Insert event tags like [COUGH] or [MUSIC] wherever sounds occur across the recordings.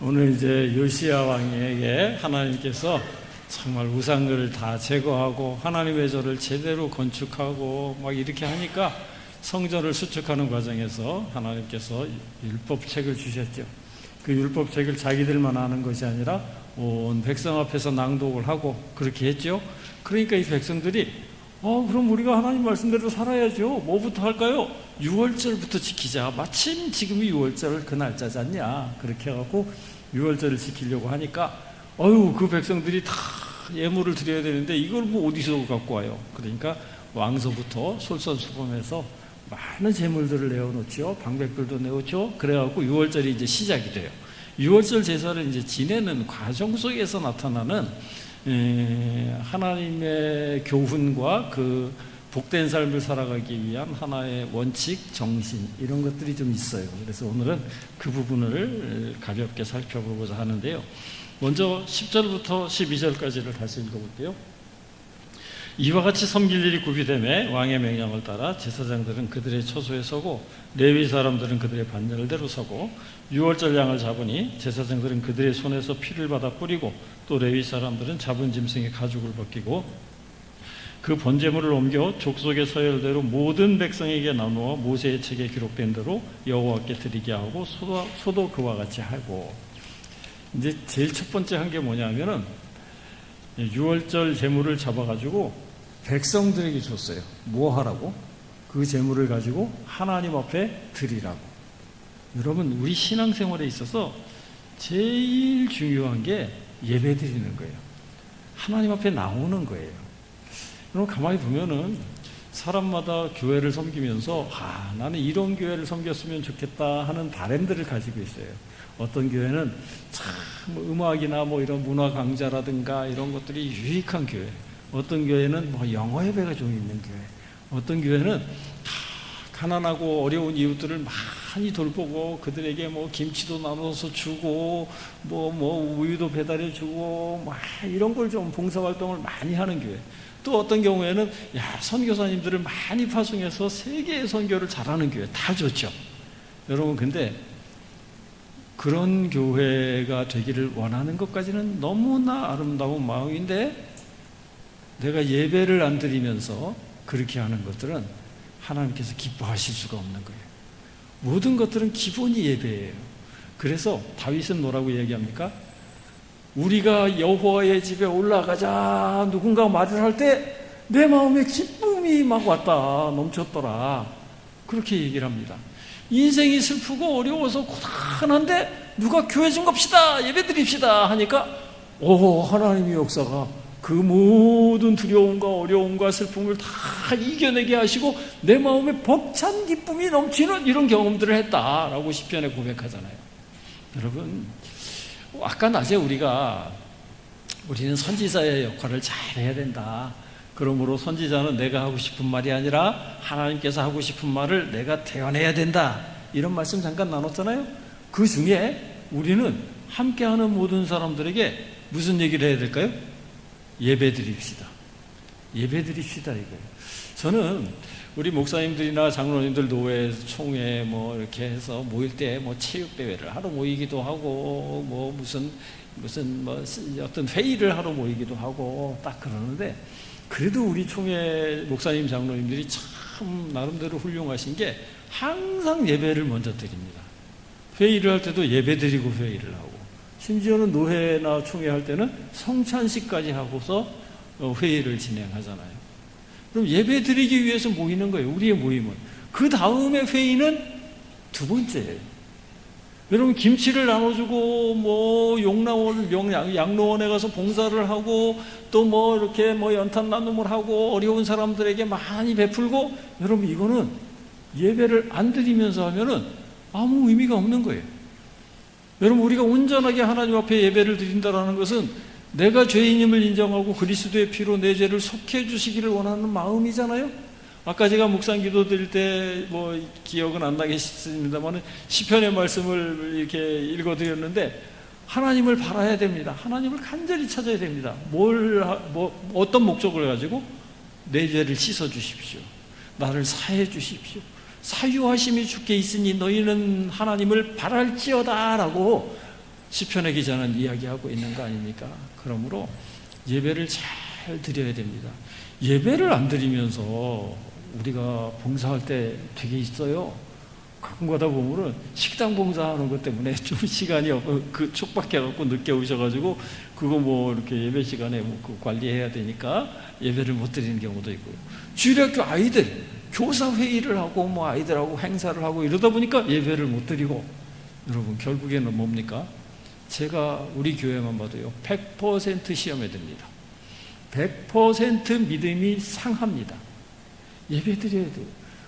오늘 이제 요시야 왕에게 하나님께서 정말 우상을 다 제거하고 하나님의 절을 제대로 건축하고 막 이렇게 하니까 성전을 수축하는 과정에서 하나님께서 율법책을 주셨죠. 그 율법책을 자기들만 아는 것이 아니라 온 백성 앞에서 낭독을 하고 그렇게 했죠. 그러니까 이 백성들이 어 그럼 우리가 하나님 말씀대로 살아야죠. 뭐부터 할까요? 6월절부터 지키자. 마침 지금이 6월절 그 날짜지 않냐. 그렇게 해갖고 6월절을 지키려고 하니까 어유 그 백성들이 다 예물을 드려야 되는데 이걸 뭐 어디서 갖고 와요? 그러니까 왕서부터 솔선수범해서 많은 재물들을 내어놓죠. 방백들도 내었죠. 그래갖고 6월절이 이제 시작이 돼요. 6월절 제사를 이제 지내는 과정 속에서 나타나는 에, 하나님의 교훈과 그 복된 삶을 살아가기 위한 하나의 원칙, 정신 이런 것들이 좀 있어요. 그래서 오늘은 그 부분을 가볍게 살펴보고자 하는데요. 먼저 10절부터 12절까지를 다시 읽어볼게요. 이와 같이 섬길 일이 구비됨에 왕의 명령을 따라 제사장들은 그들의 처소에 서고 레위 사람들은 그들의 반열대로 서고 유월절 양을 잡으니 제사장들은 그들의 손에서 피를 받아 뿌리고 또 레위 사람들은 잡은 짐승의 가죽을 벗기고 그 번제물을 옮겨 족속의 서열대로 모든 백성에게 나누어 모세의 책에 기록된 대로 여호와께 드리게 하고 소도, 소도 그와 같이 하고. 이제 제일 첫 번째 한 게 뭐냐면은 유월절 제물을 잡아가지고 백성들에게 줬어요. 뭐 하라고? 그 재물을 가지고 하나님 앞에 드리라고. 여러분, 우리 신앙생활에 있어서 제일 중요한 게 예배 드리는 거예요. 하나님 앞에 나오는 거예요. 여러분, 가만히 보면은 사람마다 교회를 섬기면서, 아, 나는 이런 교회를 섬겼으면 좋겠다 하는 바램들을 가지고 있어요. 어떤 교회는 참 음악이나 뭐 이런 문화 강좌라든가 이런 것들이 유익한 교회. 어떤 교회는 뭐 영어 예배가 좀 있는 교회. 어떤 교회는 가난하고 어려운 이웃들을 많이 돌보고 그들에게 뭐 김치도 나눠서 주고 뭐뭐 우유도 배달해 주고 막 이런 걸 좀 봉사 활동을 많이 하는 교회. 또 어떤 경우에는 야 선교사님들을 많이 파송해서 세계의 선교를 잘하는 교회 다 좋죠. 여러분 근데 그런 교회가 되기를 원하는 것까지는 너무나 아름다운 마음인데 내가 예배를 안 드리면서 그렇게 하는 것들은 하나님께서 기뻐하실 수가 없는 거예요. 모든 것들은 기본이 예배예요. 그래서 다윗은 뭐라고 얘기합니까? 우리가 여호와의 집에 올라가자 누군가 말을 할 때 내 마음에 기쁨이 막 왔다 넘쳤더라 그렇게 얘기를 합니다. 인생이 슬프고 어려워서 고단한데 누가 교회 좀 갑시다 예배 드립시다 하니까 오 하나님의 역사가 그 모든 두려움과 어려움과 슬픔을 다 이겨내게 하시고 내 마음에 벅찬 기쁨이 넘치는 이런 경험들을 했다라고 시편에 고백하잖아요. 여러분 아까 낮에 우리가 우리는 선지자의 역할을 잘 해야 된다. 그러므로 선지자는 내가 하고 싶은 말이 아니라 하나님께서 하고 싶은 말을 내가 대언해야 된다. 이런 말씀 잠깐 나눴잖아요. 그 중에 우리는 함께하는 모든 사람들에게 무슨 얘기를 해야 될까요? 예배 드립시다. 예배 드립시다 이거예요. 저는 우리 목사님들이나 장로님들 노회 총회 뭐 이렇게 해서 모일 때 뭐 체육 대회를 하러 모이기도 하고 뭐 무슨 무슨 뭐 어떤 회의를 하러 모이기도 하고 딱 그러는데 그래도 우리 총회 목사님 장로님들이 참 나름대로 훌륭하신 게 항상 예배를 먼저 드립니다. 회의를 할 때도 예배 드리고 회의를 하고 심지어는 노회나 총회 할 때는 성찬식까지 하고서 회의를 진행하잖아요. 그럼 예배 드리기 위해서 모이는 거예요. 우리의 모임은. 그 다음에 회의는 두 번째예요. 여러분 김치를 나눠주고 뭐 용나원 양로원에 가서 봉사를 하고 또 뭐 이렇게 뭐 연탄 나눔을 하고 어려운 사람들에게 많이 베풀고 여러분 이거는 예배를 안 드리면서 하면은 아무 의미가 없는 거예요. 여러분 우리가 온전하게 하나님 앞에 예배를 드린다라는 것은 내가 죄인임을 인정하고 그리스도의 피로 내 죄를 속해 주시기를 원하는 마음이잖아요. 아까 제가 묵상 기도 드릴 때 뭐 기억은 안 나겠습니다만 시편의 말씀을 이렇게 읽어 드렸는데 하나님을 바라야 됩니다. 하나님을 간절히 찾아야 됩니다. 뭘, 뭐, 어떤 목적을 가지고 내 죄를 씻어 주십시오. 나를 사해 주십시오. 사유하심이 주께 있으니 너희는 하나님을 바랄지어다라고 시편의 기자는 이야기하고 있는 거 아닙니까? 그러므로 예배를 잘 드려야 됩니다. 예배를 안 드리면서 우리가 봉사할 때 되게 있어요. 가끔 가다 보면은 식당 봉사하는 것 때문에 [LAUGHS] 좀 시간이 없, 그 촉박해 갖고 늦게 오셔가지고 그거 뭐 이렇게 예배 시간에 뭐그 관리해야 되니까 예배를 못 드리는 경우도 있고요. 주일학교 아이들 교사 회의를 하고 뭐 아이들하고 행사를 하고 이러다 보니까 예배를 못 드리고 여러분 결국에는 뭡니까? 제가 우리 교회만 봐도요 100% 시험에 듭니다. 100% 믿음이 상합니다. 예배 드려야 돼요.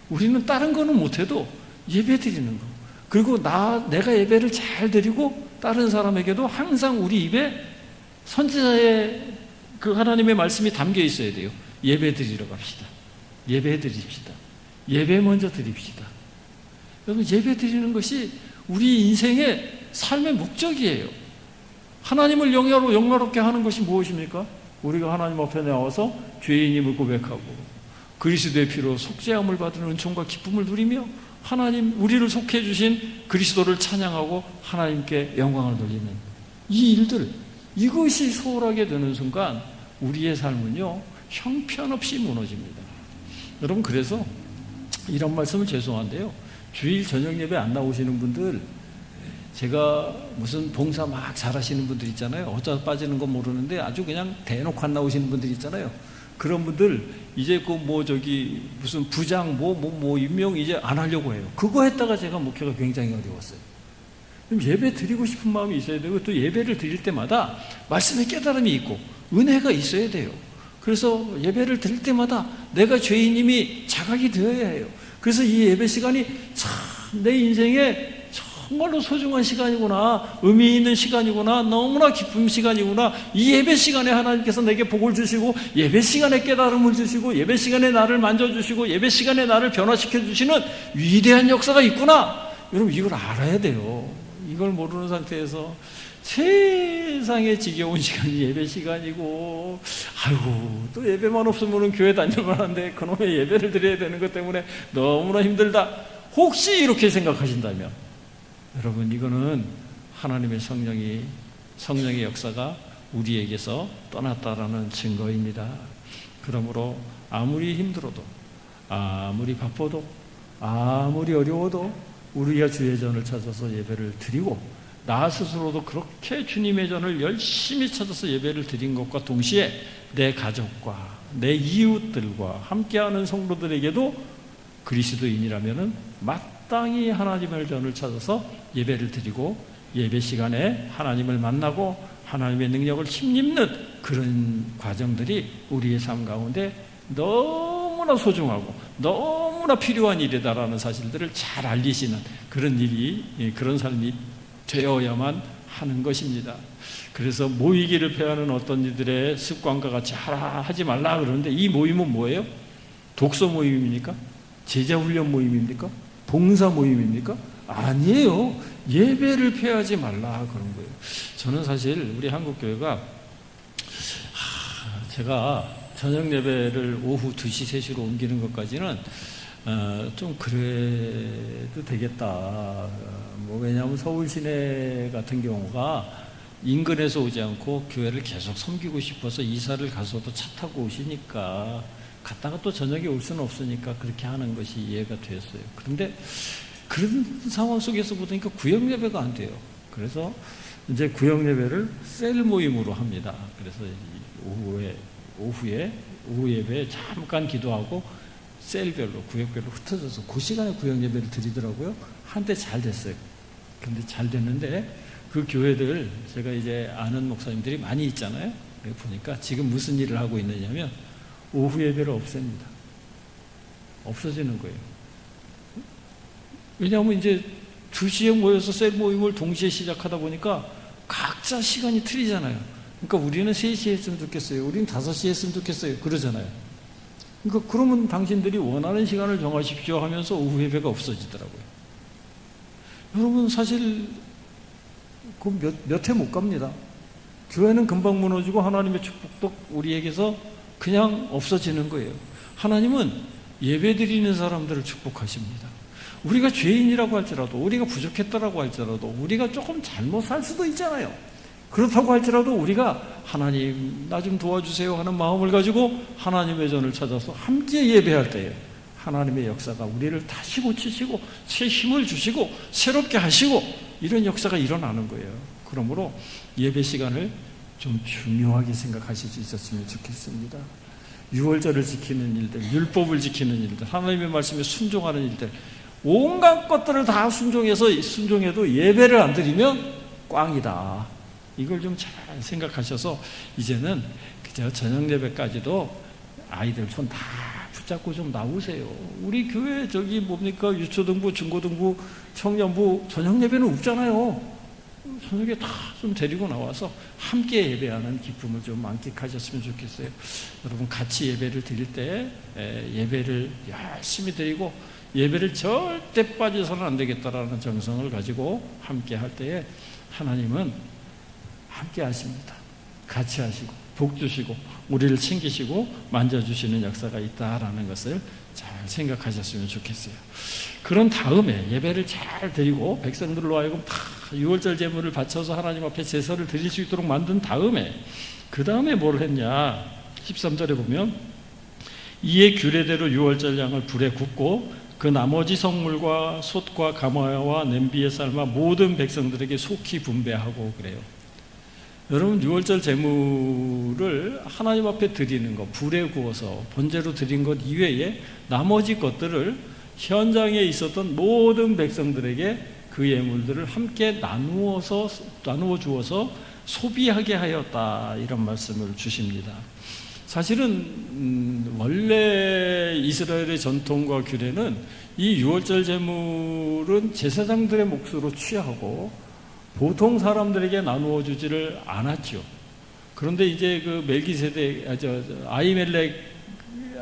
우리는 다른 거는 못해도 예배 드리는 거. 그리고 나, 내가 예배를 잘 드리고 다른 사람에게도 항상 우리 입에 선지자의 그 하나님의 말씀이 담겨 있어야 돼요. 예배 드리러 갑시다. 예배 드립시다. 예배 먼저 드립시다. 여러분, 예배 드리는 것이 우리 인생의 삶의 목적이에요. 하나님을 영예로, 영화롭게 하는 것이 무엇입니까? 우리가 하나님 앞에 나와서 죄인임을 고백하고 그리스도의 피로 속죄함을 받는 은총과 기쁨을 누리며 하나님 우리를 속해 주신 그리스도를 찬양하고 하나님께 영광을 돌리는 이 일들 이것이 소홀하게 되는 순간 우리의 삶은요 형편없이 무너집니다. 여러분 그래서 이런 말씀을 죄송한데요 주일 저녁 예배 안 나오시는 분들 제가 무슨 봉사 막 잘하시는 분들 있잖아요 어쩌다 빠지는 건 모르는데 아주 그냥 대놓고 안 나오시는 분들 있잖아요 그런 분들 이제 그 뭐 저기 무슨 부장 뭐 뭐뭐 임명 이제 안 하려고 해요. 그거 했다가 제가 목회가 굉장히 어려웠어요. 그럼 예배 드리고 싶은 마음이 있어야 되고 또 예배를 드릴 때마다 말씀의 깨달음이 있고 은혜가 있어야 돼요. 그래서 예배를 드릴 때마다 내가 죄인임이 자각이 되어야 해요. 그래서 이 예배 시간이 참 내 인생에 정말로 소중한 시간이구나, 의미 있는 시간이구나, 너무나 기쁜 시간이구나. 이 예배 시간에 하나님께서 내게 복을 주시고, 예배 시간에 깨달음을 주시고, 예배 시간에 나를 만져주시고, 예배 시간에 나를 변화시켜 주시는 위대한 역사가 있구나. 여러분, 이걸 알아야 돼요. 이걸 모르는 상태에서 세상에 지겨운 시간이 예배 시간이고, 아이고, 또 예배만 없으면 교회 다닐만 한데, 그놈의 예배를 드려야 되는 것 때문에 너무나 힘들다. 혹시 이렇게 생각하신다면, 여러분 이거는 하나님의 성령이 성령의 역사가 우리에게서 떠났다라는 증거입니다. 그러므로 아무리 힘들어도 아무리 바빠도 아무리 어려워도 우리가 주의 전을 찾아서 예배를 드리고 나 스스로도 그렇게 주님의 전을 열심히 찾아서 예배를 드린 것과 동시에 내 가족과 내 이웃들과 함께하는 성도들에게도 그리스도인이라면은 마땅히 하나님의 전을 찾아서 예배를 드리고 예배 시간에 하나님을 만나고 하나님의 능력을 힘입는 그런 과정들이 우리의 삶 가운데 너무나 소중하고 너무나 필요한 일이다라는 사실들을 잘 알리시는 그런 일이 예, 그런 삶이 되어야만 하는 것입니다. 그래서 모이기를 패하는 어떤 이들의 습관과 같이 하라 하지 말라 그러는데 이 모임은 뭐예요? 독서 모임입니까? 제자 훈련 모임입니까? 봉사 모임입니까? 아니에요. 예배를 패하지 말라 그런 거예요. 저는 사실 우리 한국 교회가 제가 저녁 예배를 오후 2시, 3시로 옮기는 것까지는 어, 좀 그래도 되겠다. 뭐 왜냐하면 서울 시내 같은 경우가 인근에서 오지 않고 교회를 계속 섬기고 싶어서 이사를 가서도 차 타고 오시니까 갔다가 또 저녁에 올 수는 없으니까 그렇게 하는 것이 이해가 됐어요. 그런데 그런 상황 속에서 보니까 구역 예배가 안 돼요. 그래서 이제 구역 예배를 셀 모임으로 합니다. 그래서 오후에 오후에 오후 예배에 잠깐 기도하고 셀별로 구역별로 흩어져서 그 시간에 구역 예배를 드리더라고요. 한때 잘 됐어요. 근데 잘 됐는데 그 교회들 제가 이제 아는 목사님들이 많이 있잖아요. 보니까 지금 무슨 일을 하고 있느냐면 오후 예배를 없앱니다. 없어지는 거예요. 왜냐하면 이제 2시에 모여서 셀 모임을 동시에 시작하다 보니까 각자 시간이 틀리잖아요. 그러니까 우리는 3시에 했으면 좋겠어요. 우리는 5시에 했으면 좋겠어요. 그러잖아요. 그러니까 그러면 당신들이 원하는 시간을 정하십시오 하면서 오후 예배가 없어지더라고요. 여러분 사실 그몇몇 해못 갑니다. 교회는 금방 무너지고 하나님의 축복도 우리에게서 그냥 없어지는 거예요. 하나님은 예배 드리는 사람들을 축복하십니다. 우리가 죄인이라고 할지라도 우리가 부족했다라고 할지라도 우리가 조금 잘못 살 수도 있잖아요. 그렇다고 할지라도 우리가 하나님 나 좀 도와주세요 하는 마음을 가지고 하나님의 전을 찾아서 함께 예배할 때에 하나님의 역사가 우리를 다시 고치시고 새 힘을 주시고 새롭게 하시고 이런 역사가 일어나는 거예요. 그러므로 예배 시간을 좀 중요하게 생각하실 수 있었으면 좋겠습니다. 유월절을 지키는 일들, 율법을 지키는 일들, 하나님의 말씀에 순종하는 일들, 온갖 것들을 다 순종해서 순종해도 예배를 안 드리면 꽝이다. 이걸 좀 잘 생각하셔서 이제는 그저 저녁 예배까지도 아이들 손 다 붙잡고 좀 나오세요. 우리 교회 저기 뭡니까 유초등부, 중고등부, 청년부 저녁 예배는 없잖아요. 저녁에 다 좀 데리고 나와서 함께 예배하는 기쁨을 좀 만끽하셨으면 좋겠어요. 여러분 같이 예배를 드릴 때 에, 예배를 열심히 드리고 예배를 절대 빠져서는 안 되겠다라는 정성을 가지고 함께 할 때에 하나님은 함께 하십니다. 같이 하시고 복 주시고 우리를 챙기시고 만져주시는 역사가 있다라는 것을 잘 생각하셨으면 좋겠어요. 그런 다음에 예배를 잘 드리고 백성들로 하여금 다 유월절 제물을 바쳐서 하나님 앞에 제사를 드릴 수 있도록 만든 다음에 그 다음에 뭘 했냐 13절에 보면 이에 규례대로 유월절 양을 불에 굽고 그 나머지 성물과 솥과 가마와 냄비에 삶아 모든 백성들에게 속히 분배하고 그래요. 여러분 유월절 제물을 하나님 앞에 드리는 것, 불에 구워서 번제로 드린 것 이외에 나머지 것들을 현장에 있었던 모든 백성들에게 그 예물들을 함께 나누어서 나누어 주어서 소비하게 하였다 이런 말씀을 주십니다. 사실은 음, 원래 이스라엘의 전통과 규례는 이 유월절 제물은 제사장들의 몫으로 취하고 보통 사람들에게 나누어 주지를 않았죠. 그런데 이제 그 멜기세덱, 아, 저, 저, 아이멜렉,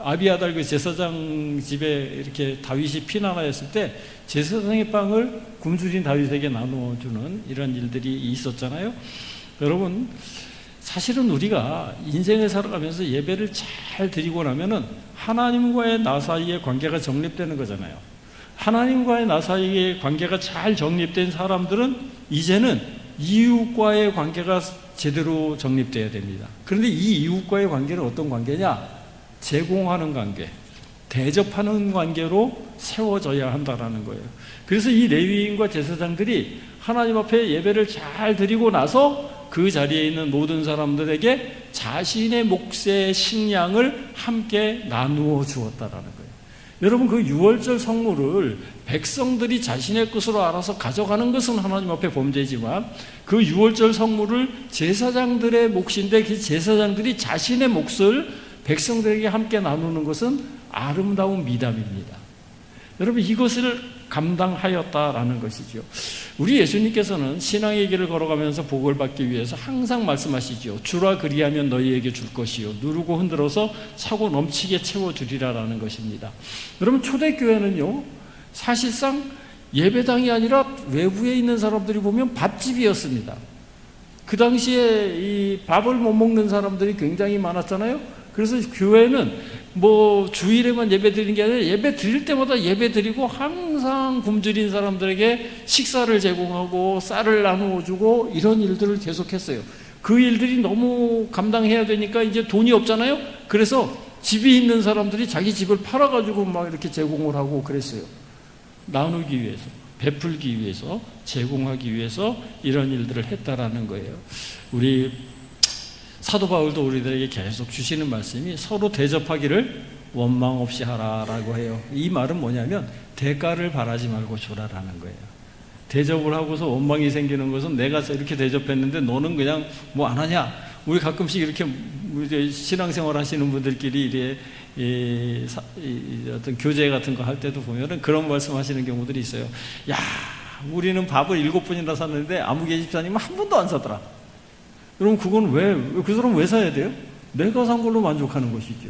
아비아달 그 제사장 집에 이렇게 다윗이 피난하였을 때 제사장의 빵을 굶주린 다윗에게 나누어 주는 이런 일들이 있었잖아요. 여러분, 사실은 우리가 인생을 살아가면서 예배를 잘 드리고 나면은 하나님과의 나 사이의 관계가 정립되는 거잖아요. 하나님과의 나 사이의 관계가 잘 정립된 사람들은 이제는 이웃과의 관계가 제대로 정립돼야 됩니다. 그런데 이 이웃과의 관계는 어떤 관계냐? 제공하는 관계, 대접하는 관계로 세워져야 한다라는 거예요. 그래서 이 레위인과 제사장들이 하나님 앞에 예배를 잘 드리고 나서 그 자리에 있는 모든 사람들에게 자신의 몫의 식량을 함께 나누어 주었다라는. 여러분 그 유월절 성물을 백성들이 자신의 것으로 알아서 가져가는 것은 하나님 앞에 범죄지만 그 유월절 성물을 제사장들의 몫인데 그 제사장들이 자신의 몫을 백성들에게 함께 나누는 것은 아름다운 미담입니다. 여러분 이것을 감당하였다라는 것이죠. 우리 예수님께서는 신앙의 길을 걸어가면서 복을 받기 위해서 항상 말씀하시죠. 주라 그리하면 너희에게 줄 것이요. 누르고 흔들어서 차고 넘치게 채워주리라라는 것입니다. 여러분 초대교회는요. 사실상 예배당이 아니라 외부에 있는 사람들이 보면 밥집이었습니다. 그 당시에 이 밥을 못 먹는 사람들이 굉장히 많았잖아요. 그래서 교회는 뭐 주일에만 예배 드리는 게 아니라 예배 드릴 때마다 예배 드리고 항상 굶주린 사람들에게 식사를 제공하고 쌀을 나누어 주고 이런 일들을 계속했어요. 그 일들이 너무 감당해야 되니까 이제 돈이 없잖아요. 그래서 집이 있는 사람들이 자기 집을 팔아 가지고 막 이렇게 제공을 하고 그랬어요. 나누기 위해서, 베풀기 위해서, 제공하기 위해서 이런 일들을 했다라는 거예요. 우리 사도 바울도 우리들에게 계속 주시는 말씀이 서로 대접하기를 원망 없이 하라라고 해요. 이 말은 뭐냐면 대가를 바라지 말고 주라라는 거예요. 대접을 하고서 원망이 생기는 것은 내가 이렇게 대접했는데 너는 그냥 뭐 안 하냐? 우리 가끔씩 이렇게 신앙생활 하시는 분들끼리 이래 이, 이, 어떤 교제 같은 거 할 때도 보면은 그런 말씀 하시는 경우들이 있어요. 야, 우리는 밥을 일곱 번이나 샀는데 아무개 집사님은 한 번도 안 사더라. 그럼 그건 왜, 그 사람 왜 사야 돼요? 내가 산 걸로 만족하는 것이죠.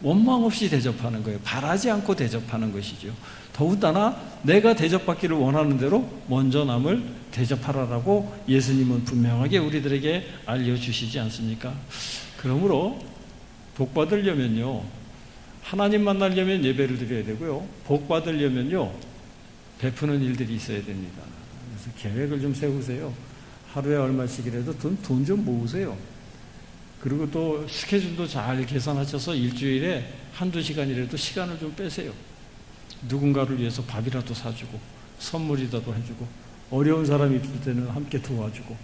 원망 없이 대접하는 거예요. 바라지 않고 대접하는 것이죠. 더군다나 내가 대접받기를 원하는 대로 먼저 남을 대접하라라고 예수님은 분명하게 우리들에게 알려주시지 않습니까? 그러므로 복 받으려면요. 하나님 만나려면 예배를 드려야 되고요. 복 받으려면요. 베푸는 일들이 있어야 됩니다. 그래서 계획을 좀 세우세요. 하루에 얼마씩이라도 돈돈좀 모으세요. 그리고 또 스케줄도 잘 계산하셔서 일주일에 한두 시간이라도 시간을 좀 빼세요. 누군가를 위해서 밥이라도 사주고 선물이라도 해주고 어려운 사람이 있을 때는 함께 도와주고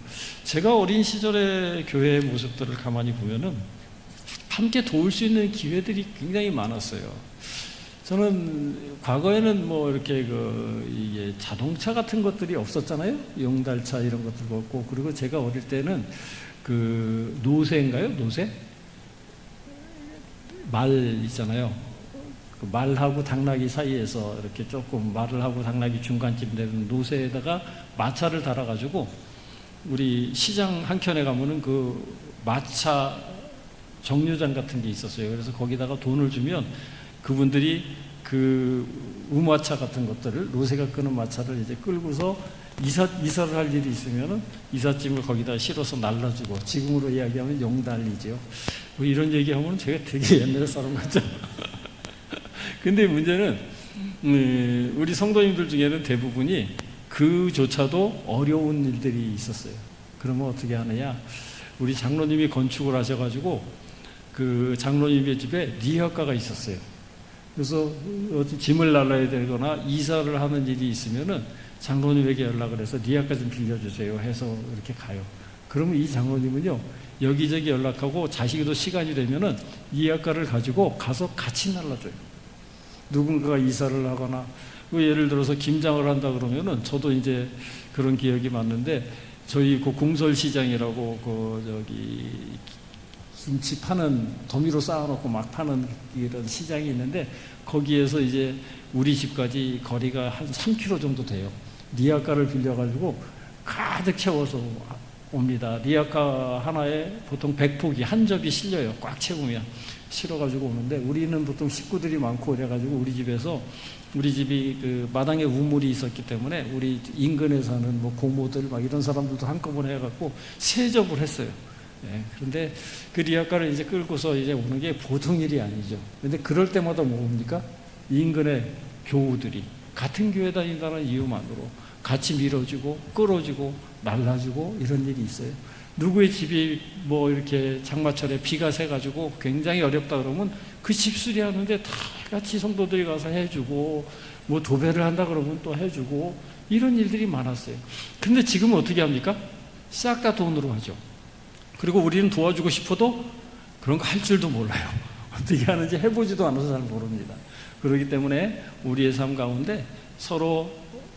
제가 어린 시절의 교회의 모습들을 가만히 보면은 함께 도울 수 있는 기회들이 굉장히 많았어요. 저는 과거에는 뭐 이렇게 그 이게 자동차 같은 것들이 없었잖아요. 용달차 이런 것들도 없고 그리고 제가 어릴 때는 그 노새인가요? 노새? 말 있잖아요. 그 말하고 당나귀 사이에서 이렇게 조금 말을 하고 당나귀 중간쯤 되는 노새에다가 마차를 달아가지고 우리 시장 한켠에 가면은 그 마차 정류장 같은 게 있었어요. 그래서 거기다가 돈을 주면 그분들이 그 우마차 같은 것들을 노새가 끄는 마차를 이제 끌고서 이사 이사를 할 일이 있으면은 이삿짐을 거기다 실어서 날라주고 지금으로 이야기하면 용달리죠. 뭐 이런 얘기하면 제가 되게 옛날 사람 같죠. [LAUGHS] 근데 문제는 음, 우리 성도님들 중에는 대부분이 그조차도 어려운 일들이 있었어요. 그러면 어떻게 하느냐? 우리 장로님이 건축을 하셔가지고 그 장로님의 집에 리허가가 있었어요. 그래서 어디 짐을 날라야 되거나 이사를 하는 일이 있으면은 장로님에게 연락을 해서 리허가 좀 빌려주세요 해서 이렇게 가요. 그러면 이 장로님은요 여기저기 연락하고 자식도 시간이 되면은 리허가를 가지고 가서 같이 날라줘요. 누군가가 이사를 하거나 그 예를 들어서 김장을 한다 그러면은 저도 이제 그런 기억이 많는데 저희 그 공설시장이라고 그 저기 김치 파는 도미로 쌓아놓고 막 파는 이런 시장이 있는데 거기에서 이제 우리 집까지 거리가 한 3km 정도 돼요. 리아카를 빌려가지고 가득 채워서 옵니다. 리아카 하나에 보통 100포기 한 접이 실려요. 꽉 채우면 실어가지고 오는데 우리는 보통 식구들이 많고 그래가지고 우리 집에서 우리 집이 그 마당에 우물이 있었기 때문에 우리 인근에 사는 뭐 고모들 막 이런 사람들도 한꺼번에 해갖고 세 접을 했어요. 예, 그런데 그 리아카를 이제 끌고서 이제 오는 게 보통 일이 아니죠. 근데 그럴 때마다 뭡니까? 인근의 교우들이 같은 교회 다닌다는 이유만으로 같이 밀어주고 끌어주고 날라주고 이런 일이 있어요. 누구의 집이 뭐 이렇게 장마철에 비가 새가지고 굉장히 어렵다 그러면 그 집 수리하는데 다 같이 성도들이 가서 해주고 뭐 도배를 한다 그러면 또 해주고 이런 일들이 많았어요. 근데 지금 어떻게 합니까? 싹 다 돈으로 하죠. 그리고 우리는 도와주고 싶어도 그런 거 할 줄도 몰라요. [LAUGHS] 어떻게 하는지 해보지도 않아서 잘 모릅니다. 그렇기 때문에 우리의 삶 가운데 서로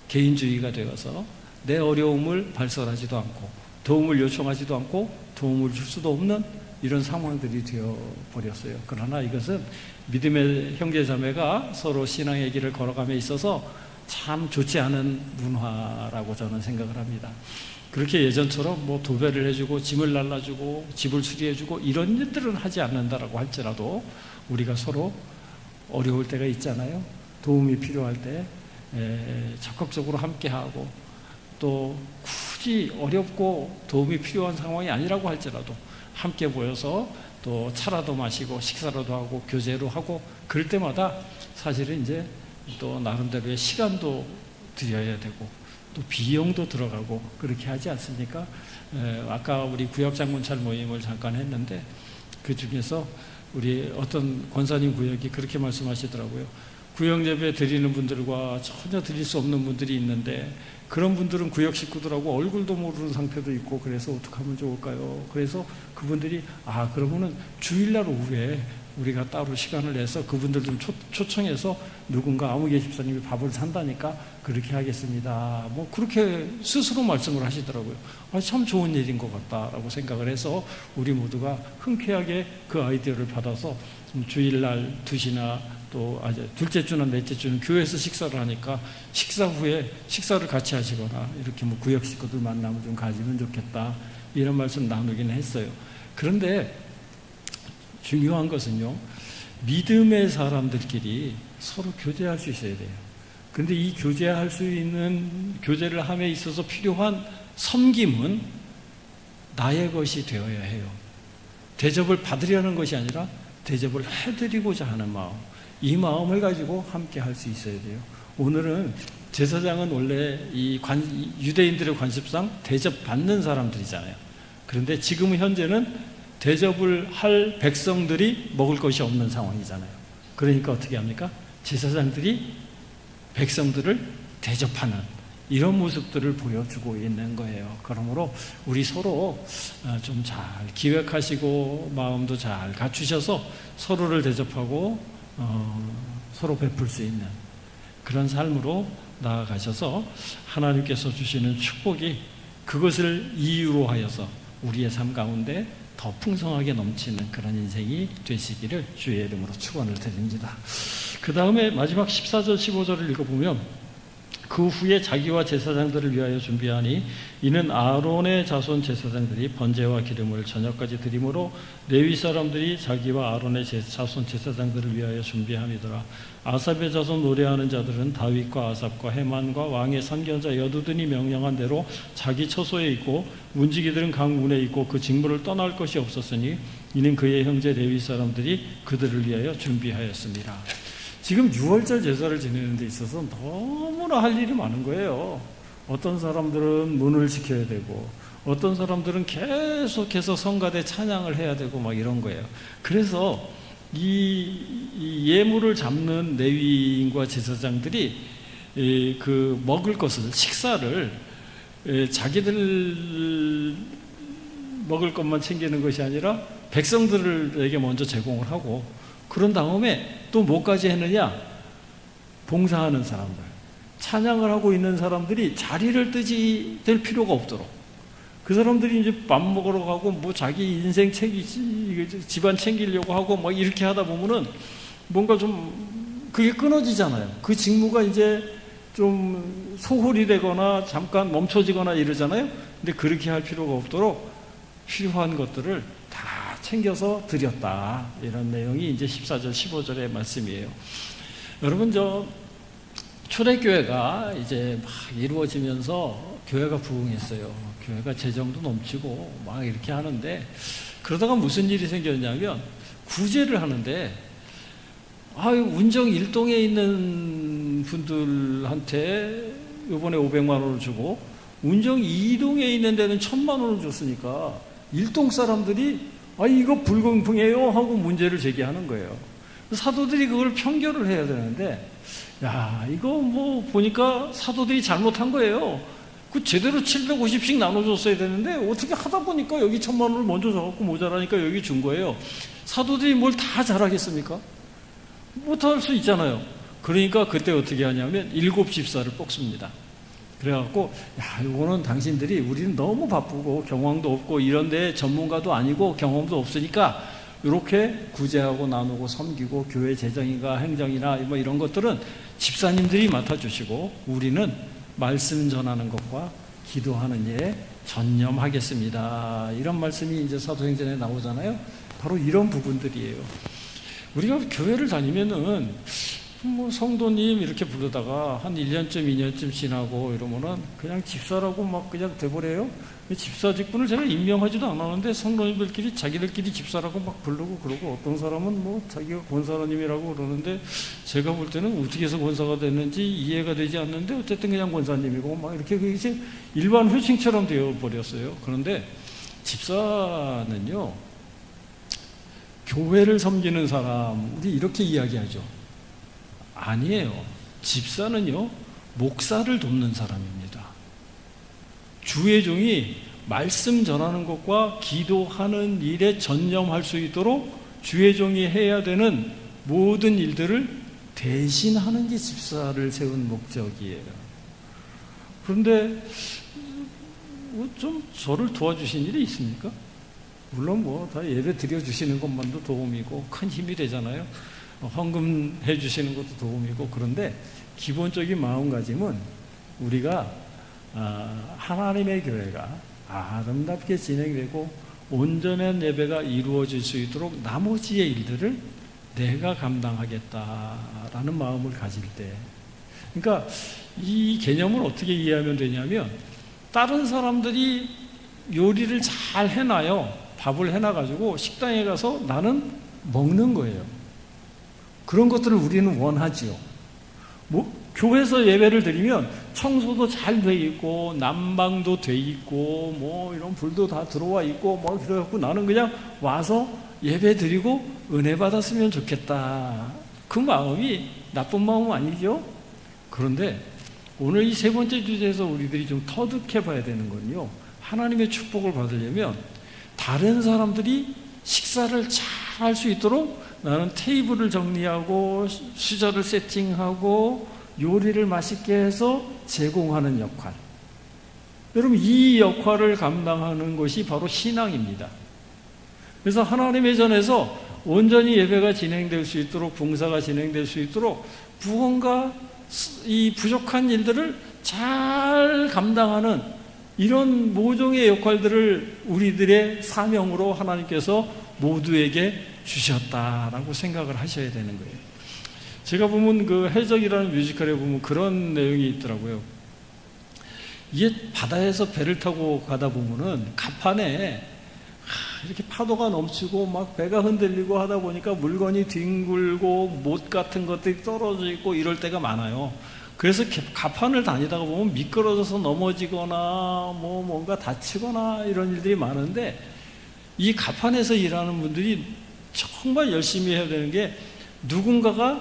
개인주의가 되어서 내 어려움을 발설하지도 않고 도움을 요청하지도 않고 도움을 줄 수도 없는 이런 상황들이 되어 버렸어요. 그러나 이것은 믿음의 형제자매가 서로 신앙의 길을 걸어감에 있어서 참 좋지 않은 문화라고 저는 생각을 합니다. 그렇게 예전처럼 뭐 도배를 해주고 짐을 날라주고 집을 수리해주고 이런 일들은 하지 않는다라고 할지라도 우리가 서로 어려울 때가 있잖아요. 도움이 필요할 때 에, 적극적으로 함께하고 또 굳이 어렵고 도움이 필요한 상황이 아니라고 할지라도 함께 모여서 또 차라도 마시고 식사라도 하고 교제로 하고 그럴 때마다 사실은 이제 또 나름대로의 시간도 들여야 되고 또 비용도 들어가고 그렇게 하지 않습니까? 에, 아까 우리 구역장군찰 모임을 잠깐 했는데 그 중에서 우리 어떤 권사님 구역이 그렇게 말씀하시더라고요. 구역 예배 드리는 분들과 전혀 드릴 수 없는 분들이 있는데 그런 분들은 구역 식구들하고 얼굴도 모르는 상태도 있고 그래서 어떻게 하면 좋을까요? 그래서 그분들이 아 그러면은 주일날 오후에 우리가 따로 시간을 내서 그분들 좀 초, 초청해서 누군가 아무개 집사님이 밥을 산다니까 그렇게 하겠습니다. 뭐 그렇게 스스로 말씀을 하시더라고요. 아, 참 좋은 일인 것 같다라고 생각을 해서 우리 모두가 흔쾌하게 그 아이디어를 받아서 주일날 두시나 또 아주 둘째 주나 넷째 주는 교회에서 식사를 하니까 식사 후에 식사를 같이 하시거나 이렇게 뭐 구역 식구들 만나면 좀 가지면 좋겠다 이런 말씀 나누기는 했어요. 그런데 중요한 것은요 믿음의 사람들끼리 서로 교제할 수 있어야 돼요. 근데 이 교제할 수 있는 교제를 함에 있어서 필요한 섬김은 나의 것이 되어야 해요. 대접을 받으려는 것이 아니라 대접을 해드리고자 하는 마음. 이 마음을 가지고 함께 할 수 있어야 돼요. 오늘은 제사장은 원래 이 관, 이 유대인들의 관습상 대접받는 사람들이잖아요. 그런데 지금 현재는 대접을 할 백성들이 먹을 것이 없는 상황이잖아요. 그러니까 어떻게 합니까? 제사장들이 백성들을 대접하는 이런 모습들을 보여주고 있는 거예요. 그러므로 우리 서로 어, 좀잘 기획하시고 마음도 잘 갖추셔서 서로를 대접하고 어, 서로 베풀 수 있는 그런 삶으로 나아가셔서 하나님께서 주시는 축복이 그것을 이유로 하여서 우리의 삶 가운데 더 풍성하게 넘치는 그런 인생이 되시기를 주의 이름으로 축원을 드립니다. 그 다음에 마지막 14절 15절을 읽어보면 그 후에 자기와 제사장들을 위하여 준비하니 이는 아론의 자손 제사장들이 번제와 기름을 저녁까지 드림으로 레위 사람들이 자기와 아론의 제- 자손 제사장들을 위하여 준비함이더라 아삽의 자손 노래하는 자들은 다윗과 아삽과 해만과 왕의 선견자 여두둔이 명령한 대로 자기 처소에 있고 문지기들은 각 문에 있고 그 직무를 떠날 것이 없었으니 이는 그의 형제 레위 사람들이 그들을 위하여 준비하였습니다. 지금 6월절 제사를 지내는 데 있어서 너무나 할 일이 많은 거예요. 어떤 사람들은 문을 지켜야 되고, 어떤 사람들은 계속해서 성가대 찬양을 해야 되고 막 이런 거예요. 그래서 이, 이 예물을 잡는 레위인과 제사장들이 이, 그 먹을 것을 식사를 에, 자기들 먹을 것만 챙기는 것이 아니라 백성들에게 먼저 제공을 하고 그런 다음에 또 뭐까지 했느냐? 봉사하는 사람들, 찬양을 하고 있는 사람들이 자리를 뜨지 될 필요가 없도록 그 사람들이 이제 밥 먹으러 가고 뭐 자기 인생 챙기 집안 챙기려고 하고 막 이렇게 하다 보면은 뭔가 좀 그게 끊어지잖아요. 그 직무가 이제 좀 소홀히 되거나 잠깐 멈춰지거나 이러잖아요. 근데 그렇게 할 필요가 없도록 필요한 것들을 다 챙겨서 드렸다. 이런 내용이 이제 14절, 15절의 말씀이에요. 여러분, 저, 초대교회가 이제 막 이루어지면서 교회가 부흥했어요. 교회가 재정도 넘치고 막 이렇게 하는데 그러다가 무슨 일이 생겼냐면 구제를 하는데 아유, 운정 일동에 있는 분들한테 이번에 500만 원을 주고 운정 2동에 있는 데는 1000만 원을 줬으니까 일동 사람들이 아 이거 불공평해요 하고 문제를 제기하는 거예요. 사도들이 그걸 편결을 해야 되는데 야 이거 뭐 보니까 사도들이 잘못한 거예요. 그 제대로 750씩 나눠줬어야 되는데 어떻게 하다 보니까 여기 천만 원을 먼저 줘갖고 모자라니까 여기 준 거예요. 사도들이 뭘 다 잘하겠습니까? 못할 수 있잖아요. 그러니까 그때 어떻게 하냐면 일곱 집사를 뽑습니다. 그래갖고 야 이거는 당신들이 우리는 너무 바쁘고 경황도 없고 이런데 전문가도 아니고 경험도 없으니까 이렇게 구제하고 나누고 섬기고 교회 재정이나 행정이나 뭐 이런 것들은 집사님들이 맡아주시고 우리는 말씀 전하는 것과 기도하는 일에 전념하겠습니다. 이런 말씀이 이제 사도행전에 나오잖아요. 바로 이런 부분들이에요. 우리가 교회를 다니면은 뭐 성도님 이렇게 부르다가 한 1년쯤 2년쯤 지나고 이러면은 그냥 집사라고 막 그냥 돼버려요. 집사 직분을 제가 임명하지도 않았는데 성도님들끼리 자기들끼리 집사라고 막 부르고 그러고 어떤 사람은 뭐 자기가 권사님이라고 그러는데 제가 볼 때는 어떻게 해서 권사가 됐는지 이해가 되지 않는데 어쨌든 그냥 권사님이고 막 이렇게 그 이제 일반 회칭처럼 되어 버렸어요. 그런데 집사는요 교회를 섬기는 사람 우리 이렇게 이야기하죠. 아니에요. 집사는요, 목사를 돕는 사람입니다. 주의 종이 말씀 전하는 것과 기도하는 일에 전념할 수 있도록 주의 종이 해야 되는 모든 일들을 대신하는 게 집사를 세운 목적이에요. 그런데 뭐좀 저를 도와주신 일이 있습니까? 물론 뭐 다 예배 드려 주시는 것만도 도움이고 큰 힘이 되잖아요. 헌금해 주시는 것도 도움이고 그런데 기본적인 마음가짐은 우리가 아, 하나님의 교회가 아름답게 진행되고 온전한 예배가 이루어질 수 있도록 나머지의 일들을 내가 감당하겠다라는 마음을 가질 때. 그러니까 이 개념을 어떻게 이해하면 되냐면 다른 사람들이 요리를 잘 해놔요. 밥을 해놔가지고 식당에 가서 나는 먹는 거예요 그런 것들을 우리는 원하지요. 뭐 교회에서 예배를 드리면 청소도 잘 돼 있고 난방도 돼 있고 뭐 이런 불도 다 들어와 있고 뭐 그래갖고 나는 그냥 와서 예배 드리고 은혜 받았으면 좋겠다. 그 마음이 나쁜 마음 아니죠? 그런데 오늘 이 세 번째 주제에서 우리들이 좀 터득해 봐야 되는 건요. 하나님의 축복을 받으려면 다른 사람들이 식사를 잘 할 수 있도록 나는 테이블을 정리하고 수저를 세팅하고 요리를 맛있게 해서 제공하는 역할. 여러분, 이 역할을 감당하는 것이 바로 신앙입니다. 그래서 하나님의 전에서 온전히 예배가 진행될 수 있도록, 봉사가 진행될 수 있도록 무언가 이 부족한 일들을 잘 감당하는 이런 모종의 역할들을 우리들의 사명으로 하나님께서 모두에게 주셨다라고 생각을 하셔야 되는 거예요. 제가 보면 그 해적이라는 뮤지컬에 보면 그런 내용이 있더라고요. 이게 바다에서 배를 타고 가다 보면은 갑판에 이렇게 파도가 넘치고 막 배가 흔들리고 하다 보니까 물건이 뒹굴고 못 같은 것들이 떨어져 있고 이럴 때가 많아요. 그래서 갑판을 다니다가 보면 미끄러져서 넘어지거나 뭐 뭔가 다치거나 이런 일들이 많은데 이 갑판에서 일하는 분들이 정말 열심히 해야 되는 게 누군가가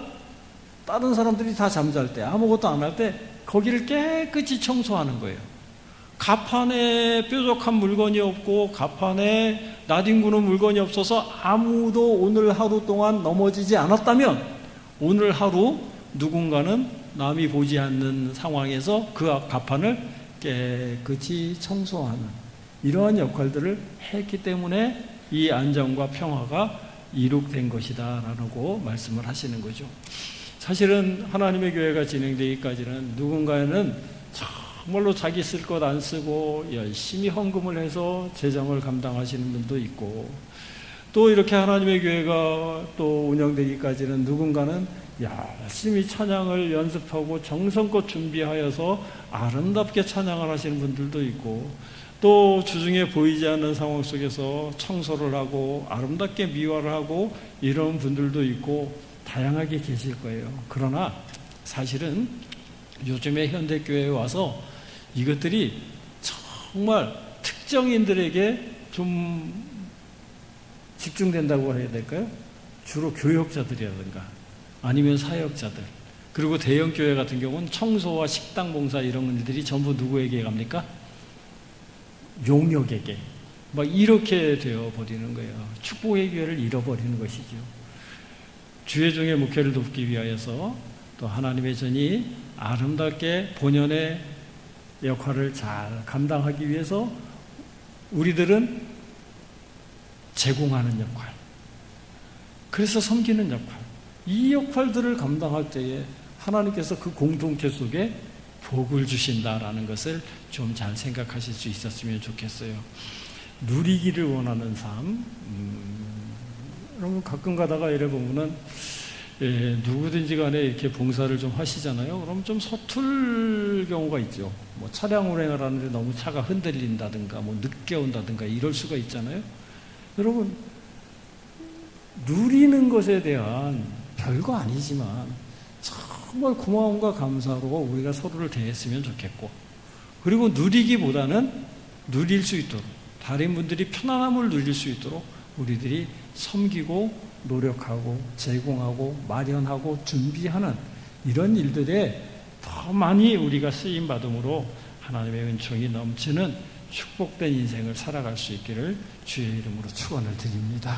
다른 사람들이 다 잠잘 때 아무것도 안 할 때 거기를 깨끗이 청소하는 거예요. 갑판에 뾰족한 물건이 없고 갑판에 나뒹구는 물건이 없어서 아무도 오늘 하루 동안 넘어지지 않았다면 오늘 하루 누군가는 남이 보지 않는 상황에서 그 갑판을 깨끗이 청소하는 이러한 역할들을 했기 때문에 이 안정과 평화가 이룩된 것이다 라고 말씀을 하시는 거죠. 사실은 하나님의 교회가 진행되기까지는 누군가는 정말로 자기 쓸 것 안 쓰고 열심히 헌금을 해서 재정을 감당하시는 분도 있고 또 이렇게 하나님의 교회가 또 운영되기까지는 누군가는 열심히 찬양을 연습하고 정성껏 준비하여서 아름답게 찬양을 하시는 분들도 있고 또 주중에 보이지 않는 상황 속에서 청소를 하고 아름답게 미화를 하고 이런 분들도 있고 다양하게 계실 거예요. 그러나 사실은 요즘에 현대교회에 와서 이것들이 정말 특정인들에게 좀 집중된다고 해야 될까요? 주로 교역자들이라든가 아니면 사역자들 그리고 대형교회 같은 경우는 청소와 식당 봉사 이런 일들이 전부 누구에게 갑니까? 용역에게 막 이렇게 되어 버리는 거예요. 축복의 기회를 잃어버리는 것이죠. 주의 중에 목회를 돕기 위하여서 또 하나님의 전이 아름답게 본연의 역할을 잘 감당하기 위해서 우리들은 제공하는 역할, 그래서 섬기는 역할, 이 역할들을 감당할 때에 하나님께서 그 공동체 속에 복을 주신다라는 것을 좀 잘 생각하실 수 있었으면 좋겠어요. 누리기를 원하는 삶. 음, 여러분 가끔 가다가 이래 보면은 예, 누구든지 간에 이렇게 봉사를 좀 하시잖아요. 그럼 좀 서툴 경우가 있죠. 뭐 차량 운행을 하는데 너무 차가 흔들린다든가, 뭐 늦게 온다든가 이럴 수가 있잖아요. 여러분 누리는 것에 대한 별거 아니지만 정말 고마움과 감사로 우리가 서로를 대했으면 좋겠고 그리고 누리기보다는 누릴 수 있도록 다른 분들이 편안함을 누릴 수 있도록 우리들이 섬기고 노력하고 제공하고 마련하고 준비하는 이런 일들에 더 많이 우리가 쓰임 받음으로 하나님의 은총이 넘치는 축복된 인생을 살아갈 수 있기를 주의 이름으로 축원을 드립니다.